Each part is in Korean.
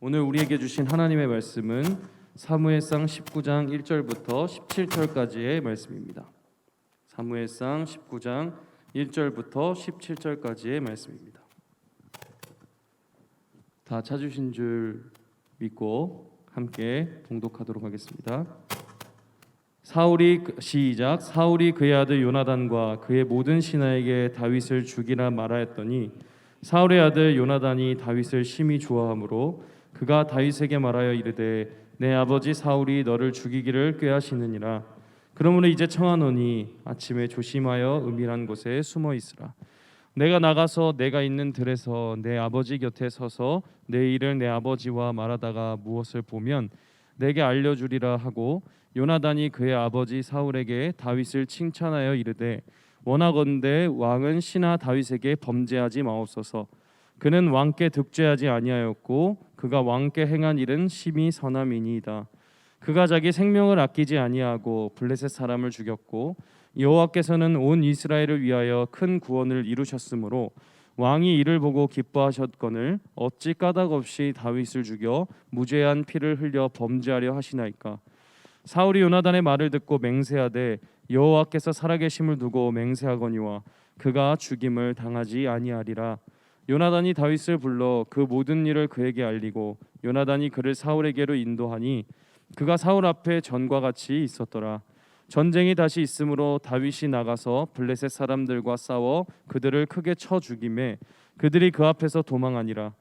오늘 우리에게 주신 하나님의 말씀은 사무엘상 19장 1절부터 17절까지의 말씀입니다. 사무엘상 19장 1절부터 17절까지의 말씀입니다. 다 찾으신 줄 믿고 함께 봉독하도록 하겠습니다. 사울이 그- 시작 사울이 그의 아들 요나단과 그의 모든 신하에게 다윗을 죽이라 말하였더니 사울의 아들 요나단이 다윗을 심히 좋아하므로 그가 다윗에게 말하여 이르되 내 아버지 사울이 너를 죽이기를 꾀하시느니라. 그러므로 이제 청하노니 아침에 조심하여 은밀한 곳에 숨어 있으라. 내가 나가서 내가 있는 들에서 내 아버지 곁에 서서 내 일을 내 아버지와 말하다가 무엇을 보면 내게 알려 주리라 하고 요나단이 그의 아버지 사울에게 다윗을 칭찬하여 이르되 원하건대 왕은 신하 다윗에게 범죄하지 마옵소서. 그는 왕께 득죄하지 아니하였고 그가 왕께 행한 일은 심히 선함이니이다. 그가 자기 생명을 아끼지 아니하고 블레셋 사람을 죽였고 여호와께서는 온 이스라엘을 위하여 큰 구원을 이루셨으므로 왕이 이를 보고 기뻐하셨거늘 어찌 까닭 없이 다윗을 죽여 무죄한 피를 흘려 범죄하려 하시나이까? 사울이 요나단의 말을 듣고 맹세하되 여호와께서 살아계심을 두고 맹세하거니와 그가 죽임을 당하지 아니하리라 요나단이 다윗을 불러 그 모든 일을 그에게 알리고 요나단이 그를 사울에게로 인도하니 그가 사울 앞에 전과 같이 있었더라. 전쟁이 다시 있으므로 다윗이 나가서 블레셋 사람들과 싸워 그들을 크게 쳐 죽임에 그들이 그 앞에서 도망하니라.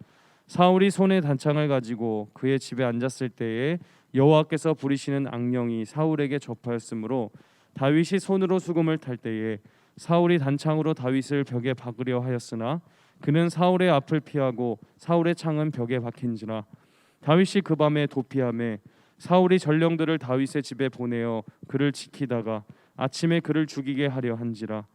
사울이 손에 단창을 가지고 그의 집에 앉았을 때에 여호와께서 부리시는 악령이 사울에게 접하였으므로 다윗이 손으로 수금을 탈 때에 사울이 단창으로 다윗을 벽에 박으려 하였으나 그는 사울의 앞을 피하고 사울의 창은 벽에 박힌지라 다윗이 그 밤에 도피함에 사울이 전령들을 다윗의 집에 보내어 그를 지키다가 아침에 그를 죽이게 하려 한지라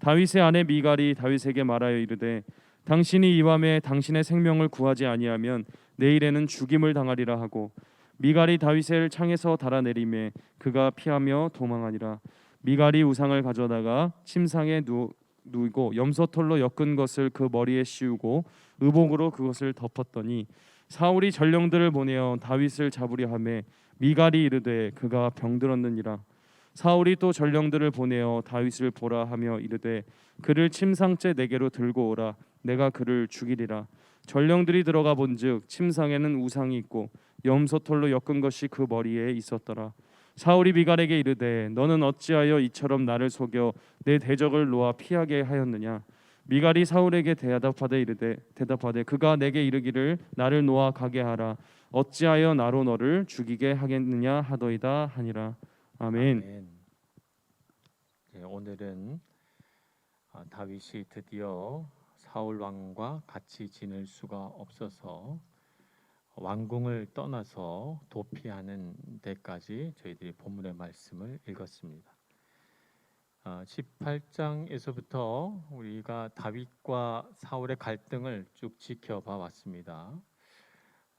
다윗의 아내 미갈이 다윗에게 말하여 이르되 당신이 이 밤에 당신의 생명을 구하지 아니하면 내일에는 죽임을 당하리라 하고 미갈이 다윗을 창에서 달아내림에 그가 피하며 도망하니라. 미갈이 우상을 가져다가 침상에 누, 누이고 염소털로 엮은 것을 그 머리에 씌우고 의복으로 그것을 덮었더니 사울이 전령들을 보내어 다윗을 잡으려 하매 미갈이 이르되 그가 병들었느니라. 사울이 또 전령들을 보내어 다윗을 보라 하며 이르되 그를 침상째 내게로 들고 오라. 내가 그를 죽이리라. 전령들이 들어가 본즉 침상에는 우상이 있고 염소털로 엮은 것이 그 머리에 있었더라 사울이 미갈에게 이르되 너는 어찌하여 이처럼 나를 속여 내 대적을 놓아 피하게 하였느냐? 미갈이 사울에게 대답하되 이르되 대답하되 그가 내게 이르기를 나를 놓아 가게 하라. 어찌하여 나로 너를 죽이게 하겠느냐 하더이다 하니라. 아멘. 네, 오늘은 아, 다윗이 드디어 사울 왕과 같이 지낼 수가 없어서 왕궁을 떠나서 도피하는 데까지 저희들이 본문의 말씀을 읽었습니다. 아, 18장에서부터 우리가 다윗과 사울의 갈등을 쭉 지켜봐 왔습니다.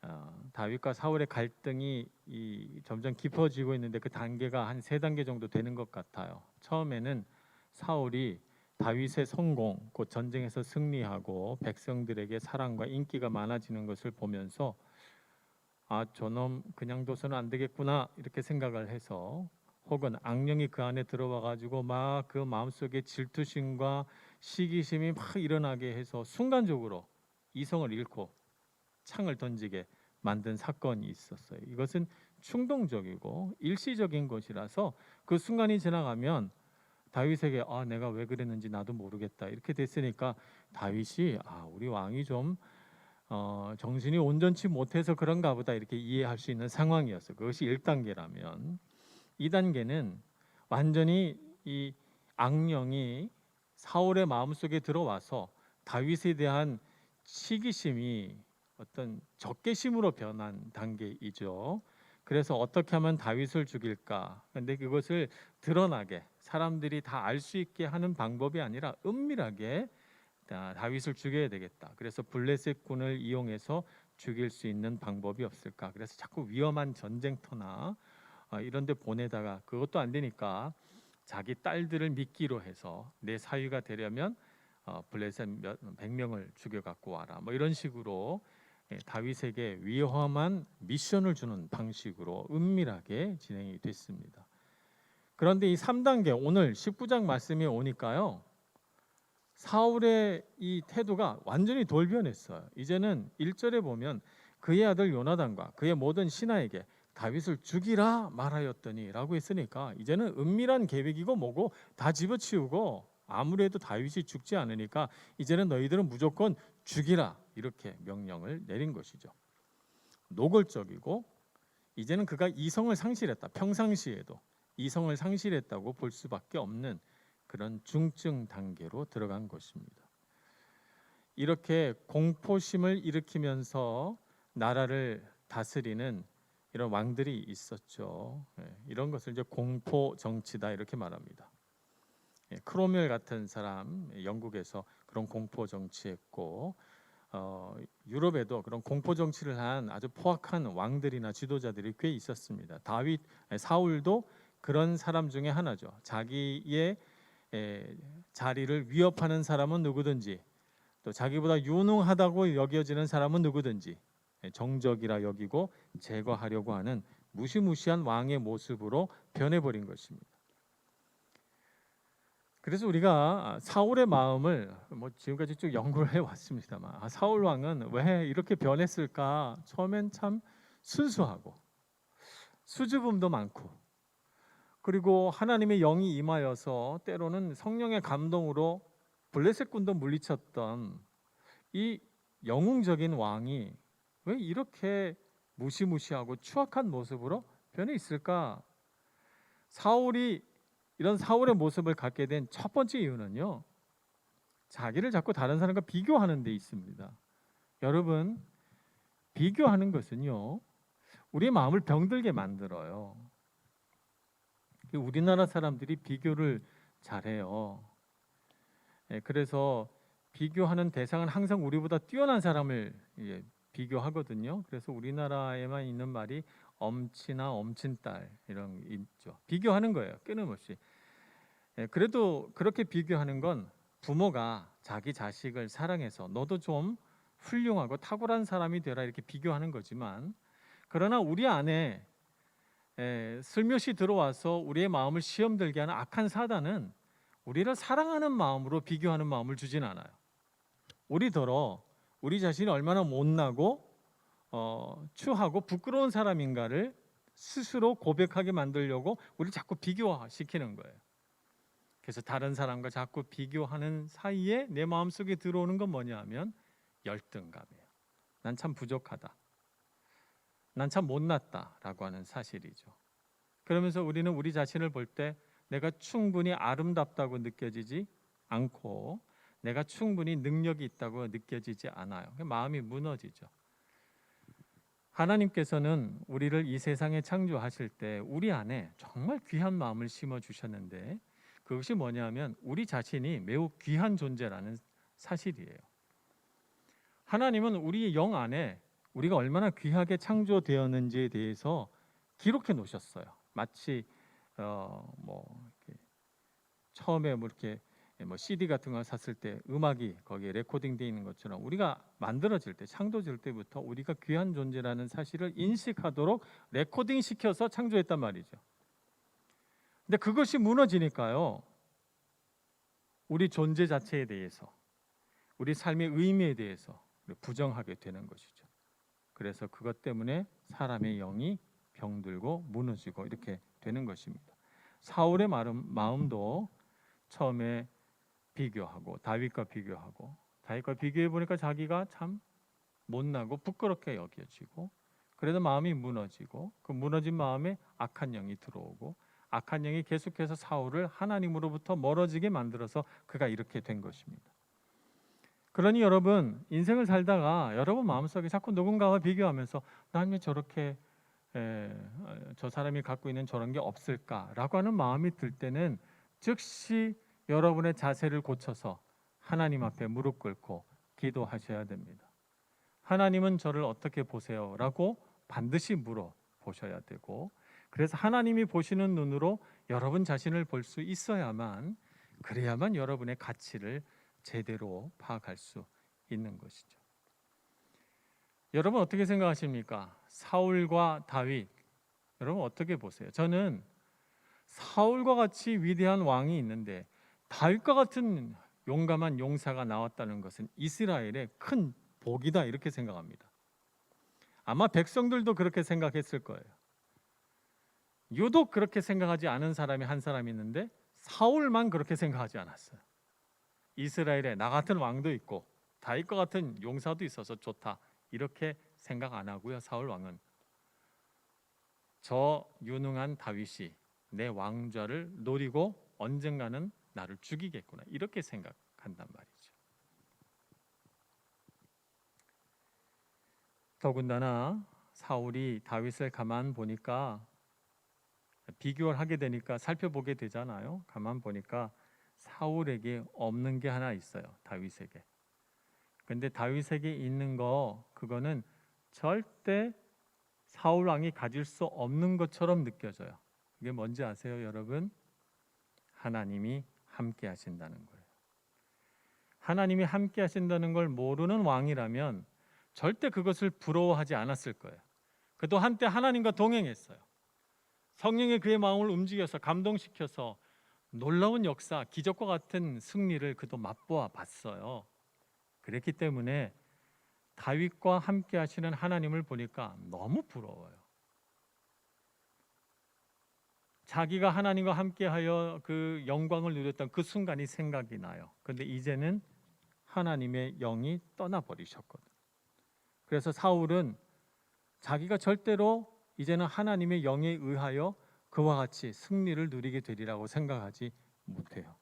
아, 다윗과 사울의 갈등이 이 점점 깊어지고 있는데 그 단계가 한 세 단계 정도 되는 것 같아요. 처음에는 사울이 다윗의 성공, 곧 전쟁에서 승리하고 백성들에게 사랑과 인기가 많아지는 것을 보면서 아 저놈 그냥 둬서는 안 되겠구나 이렇게 생각을 해서 혹은 악령이 그 안에 들어와 가지고 막 그 마음속에 질투심과 시기심이 막 일어나게 해서 순간적으로 이성을 잃고 창을 던지게 만든 사건이 있었어요. 이것은 충동적이고 일시적인 것이라서 그 순간이 지나가면 다윗에게 아 내가 왜 그랬는지 나도 모르겠다 이렇게 됐으니까 다윗이 아 우리 왕이 좀 어, 정신이 온전치 못해서 그런가 보다 이렇게 이해할 수 있는 상황이었어요. 그것이 1단계라면 2단계는 완전히 이 악령이 사울의 마음속에 들어와서 다윗에 대한 시기심이 어떤 적개심으로 변한 단계이죠. 그래서 어떻게 하면 다윗을 죽일까? 근데 그것을 드러나게 사람들이 다 알 수 있게 하는 방법이 아니라 은밀하게 다- 다윗을 죽여야 되겠다. 그래서 블레셋 군을 이용해서 죽일 수 있는 방법이 없을까? 그래서 자꾸 위험한 전쟁터나 어, 이런 데 보내다가 그것도 안 되니까 자기 딸들을 미끼로 해서 내 사위가 되려면 어, 블레셋 몇 100명을 죽여 갖고 와라. 뭐 이런 식으로 예, 다윗에게 위험한 미션을 주는 방식으로 은밀하게 진행이 됐습니다. 그런데 이 3단계 오늘 19장 말씀이 오니까요. 사울의 이 태도가 완전히 돌변했어요. 이제는 1절에 보면 그의 아들 요나단과 그의 모든 신하에게 다윗을 죽이라 말하였더니라고 했으니까 이제는 은밀한 계획이고 뭐고 다 집어치우고 아무래도 다윗이 죽지 않으니까 이제는 너희들은 무조건 죽이라 이렇게 명령을 내린 것이죠. 노골적이고 이제는 그가 이성을 상실했다. 평상시에도 이성을 상실했다고 볼 수밖에 없는 그런 중증 단계로 들어간 것입니다. 이렇게 공포심을 일으키면서 나라를 다스리는 이런 왕들이 있었죠. 예, 이런 것을 이제 공포 정치다 이렇게 말합니다. 예, 크로멜 같은 사람 영국에서 그런 공포 정치했고 어, 유럽에도 그런 공포 정치를 한 아주 포악한 왕들이나 지도자들이 꽤 있었습니다. 다윗, 사울도 그런 사람 중에 하나죠. 자기의 에, 자리를 위협하는 사람은 누구든지 또 자기보다 유능하다고 여겨지는 사람은 누구든지 예, 정적이라 여기고 제거하려고 하는 무시무시한 왕의 모습으로 변해버린 것입니다. 그래서 우리가 사울의 마음을 뭐 지금까지 쭉 연구를 해왔습니다만 아, 사울 왕은 왜 이렇게 변했을까? 처음엔 참 순수하고 수줍음도 많고 그리고 하나님의 영이 임하여서 때로는 성령의 감동으로 블레셋 군도 물리쳤던 이 영웅적인 왕이 왜 이렇게 무시무시하고 추악한 모습으로 변해 있을까? 사울이 이런 사울의 모습을 갖게 된 첫 번째 이유는요. 자기를 자꾸 다른 사람과 비교하는 데 있습니다. 여러분, 비교하는 것은요. 우리의 마음을 병들게 만들어요. 우리나라 사람들이 비교를 잘해요. 예, 그래서 비교하는 대상은 항상 우리보다 뛰어난 사람을 예, 비교하거든요. 그래서 우리나라에만 있는 말이 엄치나 엄친딸 이런 게 있죠. 비교하는 거예요. 끊임없이. 예, 그래도 그렇게 비교하는 건 부모가 자기 자식을 사랑해서 너도 좀 훌륭하고 탁월한 사람이 되라 이렇게 비교하는 거지만 그러나 우리 안에 에, 슬며시 들어와서 우리의 마음을 시험 들게 하는 악한 사단은 우리를 사랑하는 마음으로 비교하는 마음을 주진 않아요. 우리더러 우리 자신이 얼마나 못나고 어, 추하고 부끄러운 사람인가를 스스로 고백하게 만들려고 우리 자꾸 비교시키는 거예요. 그래서 다른 사람과 자꾸 비교하는 사이에 내 마음 속에 들어오는 건 뭐냐면 열등감이에요. 난 참 부족하다. 난 참 못났다라고 하는 사실이죠. 그러면서 우리는 우리 자신을 볼 때 내가 충분히 아름답다고 느껴지지 않고 내가 충분히 능력이 있다고 느껴지지 않아요. 마음이 무너지죠. 하나님께서는 우리를 이 세상에 창조하실 때 우리 안에 정말 귀한 마음을 심어 주셨는데 그것이 뭐냐면 우리 자신이 매우 귀한 존재라는 사실이에요. 하나님은 우리 영 안에 우리가 얼마나 귀하게 창조되었는지에 대해서 기록해 놓으셨어요. 마치 어 뭐 처음에 뭐 이렇게 뭐 CD 같은 거 샀을 때 음악이 거기에 레코딩되어 있는 것처럼 우리가 만들어질 때 창조질 때부터 우리가 귀한 존재라는 사실을 인식하도록 레코딩 시켜서 창조했단 말이죠. 근데 그것이 무너지니까요. 우리 존재 자체에 대해서 우리 삶의 의미에 대해서 부정하게 되는 것이죠. 그래서 그것 때문에 사람의 영이 병들고 무너지고 이렇게 되는 것입니다. 사울의 마음도 처음에 비교하고 다윗과 비교하고 다윗과 비교해 보니까 자기가 참 못나고 부끄럽게 여겨지고 그래도 마음이 무너지고 그 무너진 마음에 악한 영이 들어오고 악한 영이 계속해서 사울을 하나님으로부터 멀어지게 만들어서 그가 이렇게 된 것입니다. 그러니 여러분 인생을 살다가 여러분 마음속에 자꾸 누군가와 비교하면서 난 왜 저렇게 에, 저 사람이 갖고 있는 저런 게 없을까라고 하는 마음이 들 때는 즉시 여러분의 자세를 고쳐서 하나님 앞에 무릎 꿇고 기도하셔야 됩니다. 하나님은 저를 어떻게 보세요라고 반드시 물어 보셔야 되고 그래서 하나님이 보시는 눈으로 여러분 자신을 볼 수 있어야만 그래야만 여러분의 가치를 제대로 파악할 수 있는 것이죠. 여러분 어떻게 생각하십니까? 사울과 다윗 여러분 어떻게 보세요? 저는 사울과 같이 위대한 왕이 있는데 다윗과 같은 용감한 용사가 나왔다는 것은 이스라엘의 큰 복이다 이렇게 생각합니다. 아마 백성들도 그렇게 생각했을 거예요. 유독 그렇게 생각하지 않은 사람이 한 사람 있는데 사울만 그렇게 생각하지 않았어요. 이스라엘에 나 같은 왕도 있고 다윗과 같은 용사도 있어서 좋다 이렇게 생각 안 하고요. 사울 왕은 저 유능한 다윗이 내 왕좌를 노리고 언젠가는 나를 죽이겠구나 이렇게 생각한단 말이죠. 더군다나 사울이 다윗을 가만 보니까 비교를 하게 되니까 살펴보게 되잖아요. 가만 보니까 사울에게 없는 게 하나 있어요. 다윗에게. 근데 다윗에게 있는 거 그거는 절대 사울 왕이 가질 수 없는 것처럼 느껴져요. 그게 뭔지 아세요, 여러분? 하나님이 함께 하신다는 거예요. 하나님이 함께 하신다는 걸 모르는 왕이라면 절대 그것을 부러워하지 않았을 거예요. 그도 한때 하나님과 동행했어요. 성령이 그의 마음을 움직여서 감동시켜서 놀라운 역사, 기적과 같은 승리를 그도 맛보아 봤어요. 그랬기 때문에 다윗과 함께 하시는 하나님을 보니까 너무 부러워요. 자기가 하나님과 함께하여 그 영광을 누렸던 그 순간이 생각이 나요. 근데 이제는 하나님의 영이 떠나 버리셨거든. 그래서 사울은 자기가 절대로 이제는 하나님의 영에 의하여 그와 같이 승리를 누리게 되리라고 생각하지 못해요.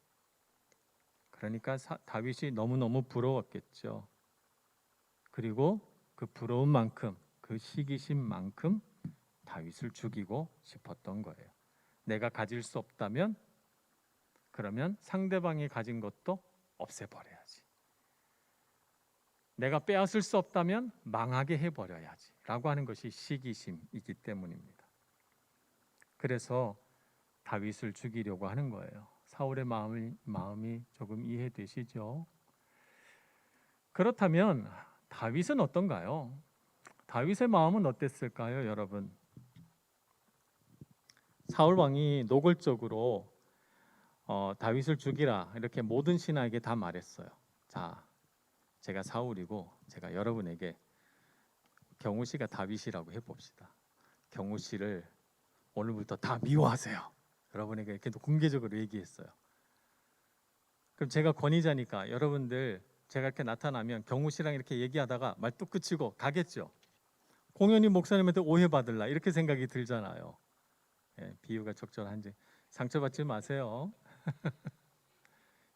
그러니까 사, 다윗이 너무너무 부러웠겠죠. 그리고 그 부러운 만큼 그 시기심 만큼 다윗을 죽이고 싶었던 거예요. 내가 가질 수 없다면 그러면 상대방이 가진 것도 없애버려야지. 내가 빼앗을 수 없다면 망하게 해버려야지라고 하는 것이 시기심이기 때문입니다. 그래서 다윗을 죽이려고 하는 거예요. 사울의 마음이, 마음이 조금 이해되시죠? 그렇다면 다윗은 어떤가요? 다윗의 마음은 어땠을까요, 여러분? 사울 왕이 노골적으로 어, 다윗을 죽이라 이렇게 모든 신하에게 다 말했어요. 자, 제가 사울이고 제가 여러분에게 경우 씨가 다윗이라고 해봅시다. 경우 씨를 오늘부터 다 미워하세요. 여러분에게 이렇게 공개적으로 얘기했어요. 그럼 제가 권위자니까 여러분들 제가 이렇게 나타나면 경우 씨랑 이렇게 얘기하다가 말뚝 그치고 가겠죠. 공연히 목사님한테 오해받을라 이렇게 생각이 들잖아요. 예, 비유가 적절한지 상처받지 마세요.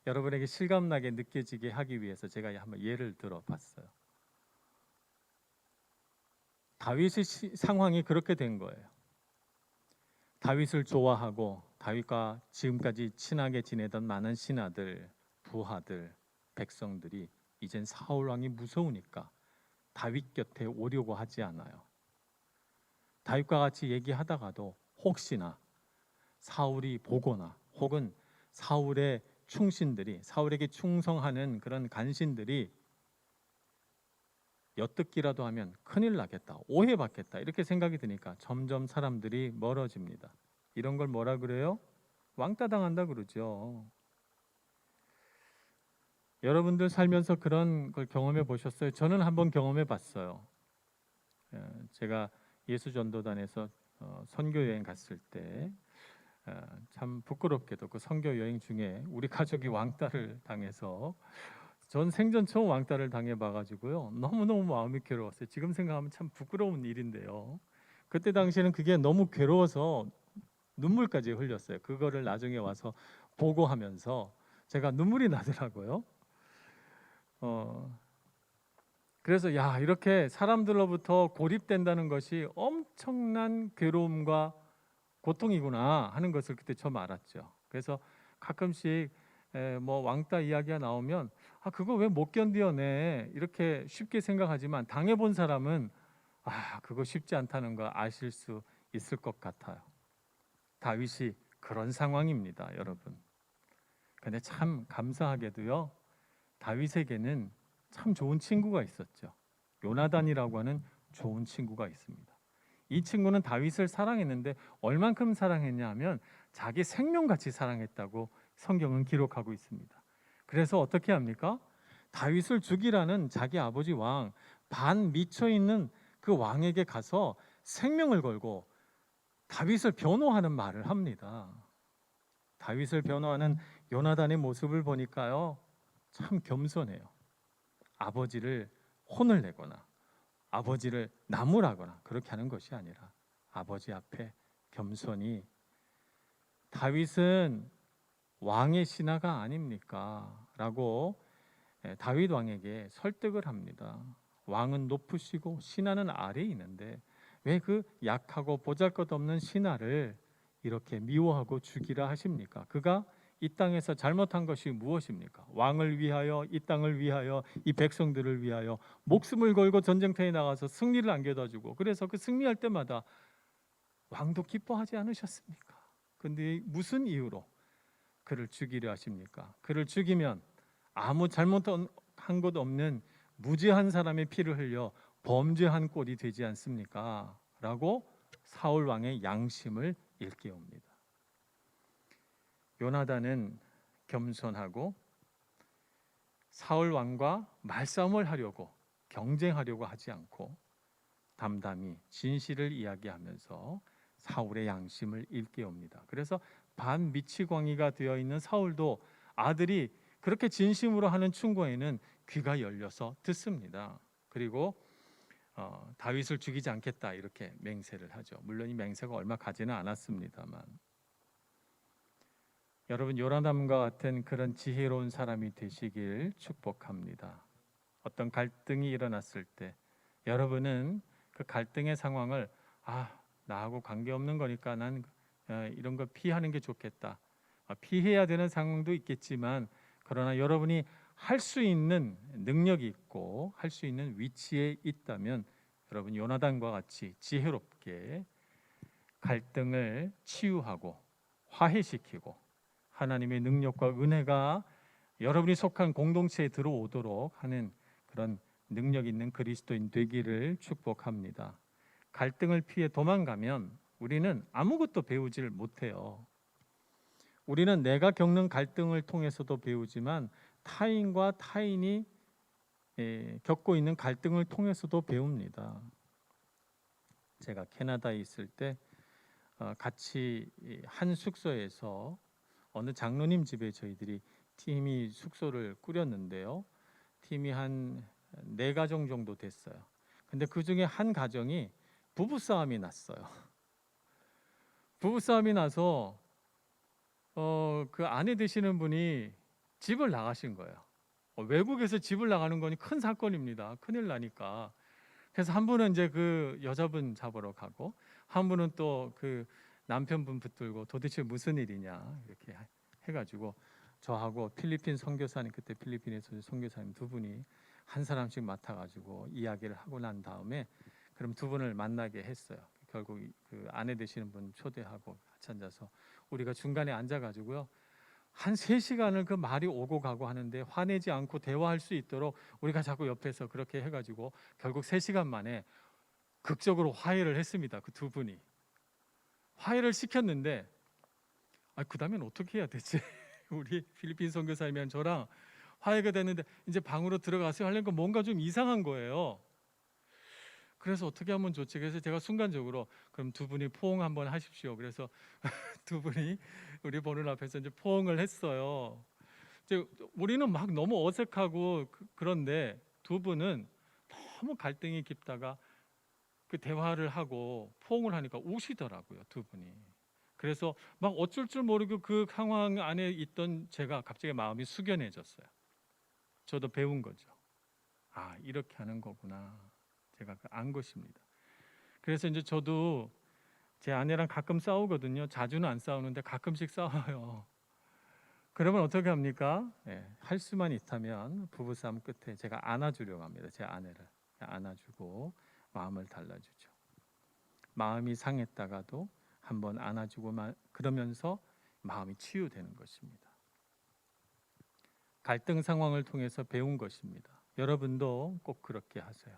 여러분에게 실감나게 느껴지게 하기 위해서 제가 한번 예를 들어봤어요. 다윗의 시, 상황이 그렇게 된 거예요. 다윗을 좋아하고 다윗과 지금까지 친하게 지내던 많은 신하들, 부하들, 백성들이 이젠 사울 왕이 무서우니까 다윗 곁에 오려고 하지 않아요. 다윗과 같이 얘기하다가도 혹시나 사울이 보거나 혹은 사울의 충신들이 사울에게 충성하는 그런 간신들이 엿듣기라도 하면 큰일 나겠다, 오해받겠다 이렇게 생각이 드니까 점점 사람들이 멀어집니다. 이런 걸 뭐라 그래요? 왕따 당한다 그러죠. 여러분들 살면서 그런 걸 경험해 보셨어요? 저는 한번 경험해 봤어요. 예, 제가 예수 전도단에서 어, 선교 여행 갔을 때 참 부끄럽게도 그 선교 여행 중에 우리 가족이 왕따를 당해서 전 생전 처음 왕따를 당해 봐가지고요 너무 너무 마음이 괴로웠어요. 지금 생각하면 참 부끄러운 일인데요. 그때 당시에는 그게 너무 괴로워서 눈물까지 흘렸어요. 그거를 나중에 와서 보고하면서 제가 눈물이 나더라고요. 어, 그래서 야 이렇게 사람들로부터 고립된다는 것이 엄청난 괴로움과 고통이구나 하는 것을 그때 처음 알았죠. 그래서 가끔씩 에, 뭐 왕따 이야기가 나오면 아 그거 왜 못 견디어내 이렇게 쉽게 생각하지만 당해본 사람은 아 그거 쉽지 않다는 거 아실 수 있을 것 같아요. 다윗이 그런 상황입니다, 여러분. 근데 참 감사하게도요 다윗에게는 참 좋은 친구가 있었죠. 요나단이라고 하는 좋은 친구가 있습니다. 이 친구는 다윗을 사랑했는데 얼만큼 사랑했냐면 자기 생명같이 사랑했다고 성경은 기록하고 있습니다. 그래서 어떻게 합니까? 다윗을 죽이라는 자기 아버지 왕 반 미쳐 있는 그 왕에게 가서 생명을 걸고 다윗을 변호하는 말을 합니다. 다윗을 변호하는 요나단의 모습을 보니까요. 참 겸손해요. 아버지를 혼을 내거나 아버지를 나무라거나 그렇게 하는 것이 아니라 아버지 앞에 겸손히 다윗은 왕의 신하가 아닙니까? 라고 예, 다윗 왕에게 설득을 합니다. 왕은 높으시고 신하는 아래에 있는데 왜 그 약하고 보잘것없는 신하를 이렇게 미워하고 죽이라 하십니까? 그가 이 땅에서 잘못한 것이 무엇입니까? 왕을 위하여 이 땅을 위하여 이 백성들을 위하여 목숨을 걸고 전쟁터에 나가서 승리를 안겨다 주고 그래서 그 승리할 때마다 왕도 기뻐하지 않으셨습니까? 근데 무슨 이유로 그를 죽이려 하십니까? 그를 죽이면 아무 잘못한 것 없는 무죄한 사람의 피를 흘려 범죄한 꼴이 되지 않습니까? 라고 사울 왕의 양심을 일깨웁니다. 요나단은 겸손하고 사울 왕과 말싸움을 하려고 경쟁하려고 하지 않고 담담히 진실을 이야기하면서 사울의 양심을 일깨웁니다. 그래서 반 미치광이가 되어 있는 사울도 아들이 그렇게 진심으로 하는 충고에는 귀가 열려서 듣습니다. 그리고 어, 다윗을 죽이지 않겠다 이렇게 맹세를 하죠. 물론 이 맹세가 얼마 가지는 않았습니다만 여러분 요나담과 같은 그런 지혜로운 사람이 되시길 축복합니다. 어떤 갈등이 일어났을 때 여러분은 그 갈등의 상황을 아 나하고 관계 없는 거니까 난 어, 이런 거 피하는 게 좋겠다. 어, 피해야 되는 상황도 있겠지만 그러나 여러분이 할 수 있는 능력이 있고 할 수 있는 위치에 있다면 여러분 요나단과 같이 지혜롭게 갈등을 치유하고 화해시키고 하나님의 능력과 은혜가 여러분이 속한 공동체에 들어오도록 하는 그런 능력 있는 그리스도인 되기를 축복합니다. 갈등을 피해 도망가면 우리는 아무것도 배우질 못해요. 우리는 내가 겪는 갈등을 통해서도 배우지만 타인과 타인이 예, 겪고 있는 갈등을 통해서도 배웁니다. 제가 캐나다에 있을 때 어, 같이 이한 숙소에서 어느 장로님 집에 저희들이 팀이 숙소를 꾸렸는데요. 팀이 한 네 가정 정도 됐어요. 근데 그 중에 한 가정이 부부 싸움이 났어요. 부부 싸움이 나서 어, 그 아내 되시는 분이 집을 나가신 거예요. 어, 외국에서 집을 나가는 거니 큰 사건입니다. 큰일 나니까. 그래서 한 분은 이제 그 여자분 잡으러 가고 한 분은 또 그 남편분 붙들고 도대체 무슨 일이냐 이렇게 해- 해가지고 저하고 필리핀 선교사님 그때 필리핀에서 선교사님 두 분이 한 사람씩 맡아가지고 이야기를 하고 난 다음에 그럼 두 분을 만나게 했어요. 결국 이- 그 아내 되시는 분 초대하고 같이 앉아서 우리가 중간에 앉아가지고요. 한세 시간을 그 말이 오고 가고 하는데 화내지 않고 대화할 수 있도록 우리가 자꾸 옆에서 그렇게 해가지고 결국 세 시간 만에 극적으로 화해를 했습니다. 그 두 분이 화해를 시켰는데 아 그 다음엔 어떻게 해야 되지? 우리 필리핀 선교사님이랑 저랑 화해가 됐는데 이제 방으로 들어가서 하려니까 뭔가 좀 이상한 거예요. 그래서 어떻게 하면 좋지? 그래서 제가 순간적으로 그럼 두 분이 포옹 한번 하십시오. 그래서 두 분이 우리 보는 앞에서 이제 포옹을 했어요. 이제 우리는 막 너무 어색하고 그- 그런데 두 분은 너무 갈등이 깊다가 그 대화를 하고 포옹을 하니까 우시더라고요 두 분이. 그래서 막 어쩔 줄 모르고 그 상황 안에 있던 제가 갑자기 마음이 숙연해졌어요. 저도 배운 거죠. 아 이렇게 하는 거구나. 제가 그안 것입니다. 그래서 이제 저도 제 아내랑 가끔 싸우거든요. 자주는 안 싸우는데 가끔씩 싸워요. 그러면 어떻게 합니까? 예, 할 수만 있다면 부부싸움 끝에 제가 안아주려고 합니다. 제 아내를 안아주고 마음을 달래주죠. 마음이 상했다가도 한번 안아주고 마, 그러면서 마음이 치유되는 것입니다. 갈등 상황을 통해서 배운 것입니다. 여러분도 꼭 그렇게 하세요.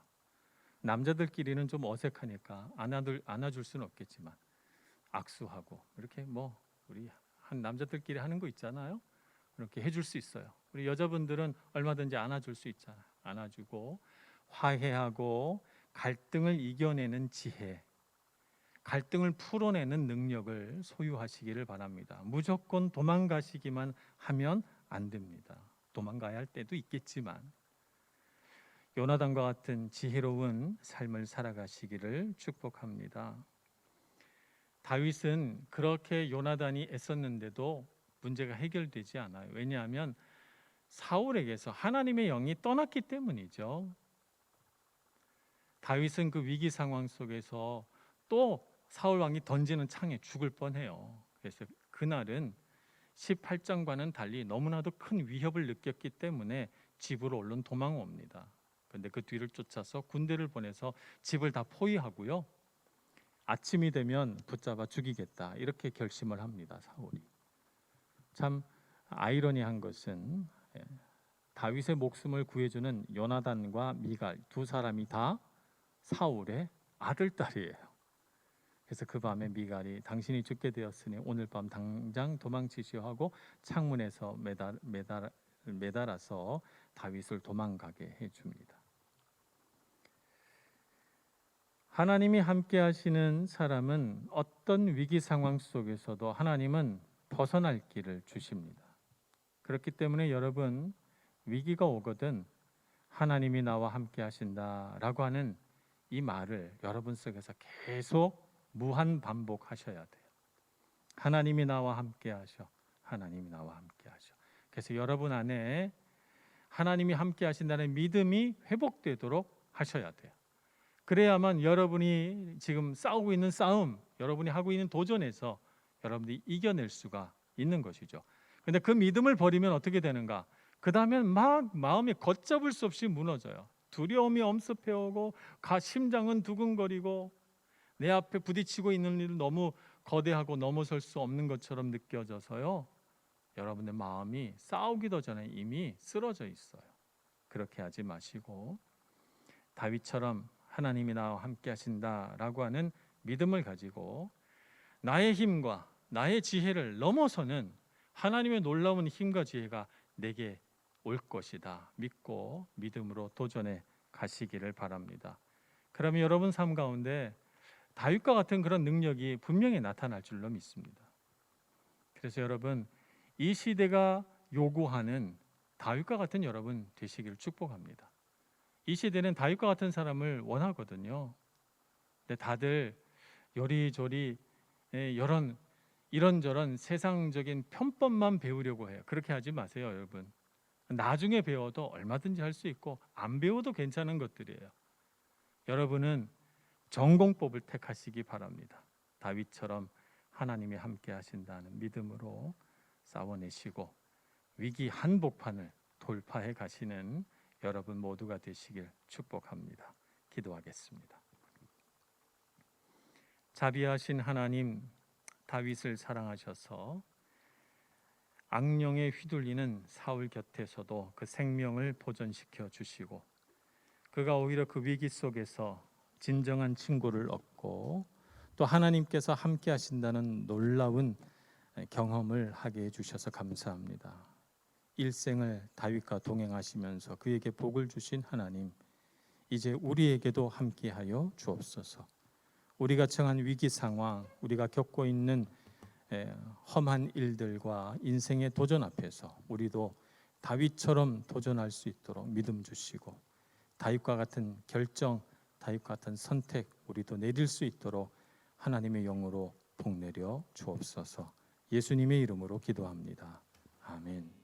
남자들끼리는 좀 어색하니까 안아들 안아줄 수는 없겠지만 악수하고 이렇게 뭐 우리 한 남자들끼리 하는 거 있잖아요. 그렇게 해줄 수 있어요. 우리 여자분들은 얼마든지 안아줄 수 있잖아요. 안아주고 화해하고 갈등을 이겨내는 지혜, 갈등을 풀어내는 능력을 소유하시기를 바랍니다. 무조건 도망가시기만 하면 안 됩니다. 도망가야 할 때도 있겠지만 요나단과 같은 지혜로운 삶을 살아가시기를 축복합니다. 다윗은 그렇게 요나단이 애썼는데도 문제가 해결되지 않아요. 왜냐하면 사울에게서 하나님의 영이 떠났기 때문이죠. 다윗은 그 위기 상황 속에서 또 사울 왕이 던지는 창에 죽을 뻔해요. 그래서 그날은 18장과는 달리 너무나도 큰 위협을 느꼈기 때문에 집으로 얼른 도망 옵니다. 근데 그 뒤를 쫓아서 군대를 보내서 집을 다 포위하고요. 아침이 되면 붙잡아 죽이겠다. 이렇게 결심을 합니다. 사울이. 참 아이러니한 것은 예, 다윗의 목숨을 구해주는 요나단과 미갈 두 사람이 다 사울의 아들 딸이에요. 그래서 그 밤에 미갈이 당신이 죽게 되었으니 오늘 밤 당장 도망치시오 하고 창문에서 매달, 매달, 매달아서 다윗을 도망가게 해줍니다. 하나님이 함께 하시는 사람은 어떤 위기 상황 속에서도 하나님은 벗어날 길을 주십니다. 그렇기 때문에 여러분 위기가 오거든 하나님이 나와 함께 하신다라고 하는 이 말을 여러분 속에서 계속 무한 반복하셔야 돼요. 하나님이 나와 함께 하셔. 하나님이 나와 함께 하셔. 그래서 여러분 안에 하나님이 함께 하신다는 믿음이 회복되도록 하셔야 돼요. 그래야만 여러분이 지금 싸우고 있는 싸움, 여러분이 하고 있는 도전에서 여러분들이 이겨낼 수가 있는 것이죠. 근데 그 믿음을 버리면 어떻게 되는가? 그 다음엔 막 마음이 걷잡을 수 없이 무너져요. 두려움이 엄습해오고 가 심장은 두근거리고 내 앞에 부딪히고 있는 일은 너무 거대하고 넘어설 수 없는 것처럼 느껴져서요. 여러분의 마음이 싸우기도 전에 이미 쓰러져 있어요. 그렇게 하지 마시고 다윗처럼 하나님이 나와 함께 하신다라고 하는 믿음을 가지고 나의 힘과 나의 지혜를 넘어서는 하나님의 놀라운 힘과 지혜가 내게 올 것이다. 믿고 믿음으로 도전해 가시기를 바랍니다. 그러면 여러분 삶 가운데 다윗과 같은 그런 능력이 분명히 나타날 줄로 믿습니다. 그래서 여러분 이 시대가 요구하는 다윗과 같은 여러분 되시기를 축복합니다. 이 시대는 다윗과 같은 사람을 원하거든요. 근데 다들 요리조리 예, 이런 이런저런 세상적인 편법만 배우려고 해요. 그렇게 하지 마세요, 여러분. 나중에 배워도 얼마든지 할 수 있고 안 배워도 괜찮은 것들이에요. 여러분은 전공법을 택하시기 바랍니다. 다윗처럼 하나님이 함께 하신다는 믿음으로 싸워내시고 위기 한복판을 돌파해 가시는 여러분 모두가 되시길 축복합니다. 기도하겠습니다. 자비하신 하나님 다윗을 사랑하셔서 악령에 휘둘리는 사울 곁에서도 그 생명을 보존시켜 주시고 그가 오히려 그 위기 속에서 진정한 친구를 얻고 또 하나님께서 함께 하신다는 놀라운 경험을 하게 해 주셔서 감사합니다. 일생을 다윗과 동행하시면서 그에게 복을 주신 하나님 이제 우리에게도 함께하여 주옵소서. 우리가 처한 위기 상황, 우리가 겪고 있는 에, 험한 일들과 인생의 도전 앞에서 우리도 다윗처럼 도전할 수 있도록 믿음 주시고 다윗과 같은 결정, 다윗과 같은 선택 우리도 내릴 수 있도록 하나님의 영으로 복 내려 주옵소서. 예수님의 이름으로 기도합니다. 아멘.